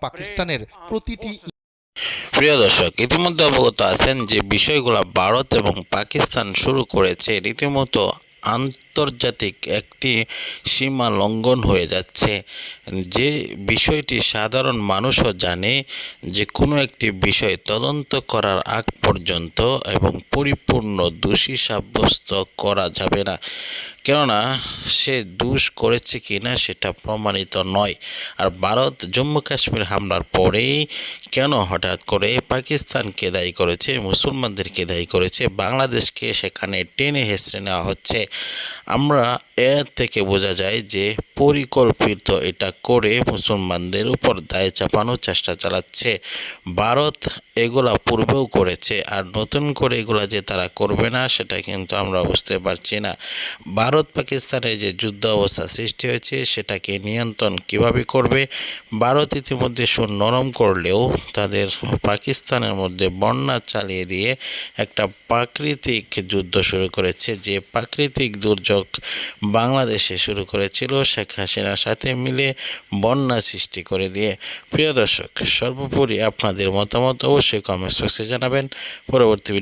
পাকিস্তানের প্রতিটি প্রিয় দর্শক, ইতিমধ্যে অবগত আছেন যে বিষয়গুলো ভারত এবং পাকিস্তান শুরু করেছে, রীতিমতো আন্তর্জাতিক একটি সীমা লঙ্ঘন হয়ে যাচ্ছে। যে বিষয়টি সাধারণ মানুষও জানে যে কোনো একটি বিষয় তদন্ত করার আগ পর্যন্ত এবং পরিপূর্ণ দোষী সাব্যস্ত করা যাবে না। কেননা সে দোষ করেছে কিনা সেটা প্রমাণিত নয়। আর ভারত জম্মু কাশ্মীর হামলার পরেই কেন হঠাৎ করে পাকিস্তানকে দায়ী করেছে, মুসলমানদেরকে দায়ী করেছে, বাংলাদেশকে সেখানে টেনে হেসড়ে নেওয়া হচ্ছে? আমরা এর থেকে বোঝা যায় যে পরিকল্পিত এটা করে মুসলমানদের উপর দায় চাপানোর চেষ্টা চালাচ্ছে। ভারত এগুলা পূর্বেও করেছে, আর নতুন করে এগুলা যে তারা করবে না, সেটা কিন্তু আমরা বুঝতে পারছি না। ভারত পাকিস্তানের যে যুদ্ধ অবস্থা সৃষ্টি হয়েছে, সেটাকে নিয়ন্ত্রণ কীভাবে করবে? ভারত ইতিমধ্যে সুর নরম করলেও তাদের পাকিস্তানের মধ্যে বন্যা চালিয়ে দিয়ে একটা প্রাকৃতিক যুদ্ধ শুরু করেছে। যে প্রাকৃতিক দুর্যোগ বাংলাদেশে শুরু করেছিল, শেখ হাসিনার সাথে মিলে বন্যা সৃষ্টি করে দিয়ে। প্রিয় দর্শক, সর্বোপরি আপনাদের মতামত অবশ্যই কমেন্ট বক্সে জানাবেন। পরবর্তী ভিডিও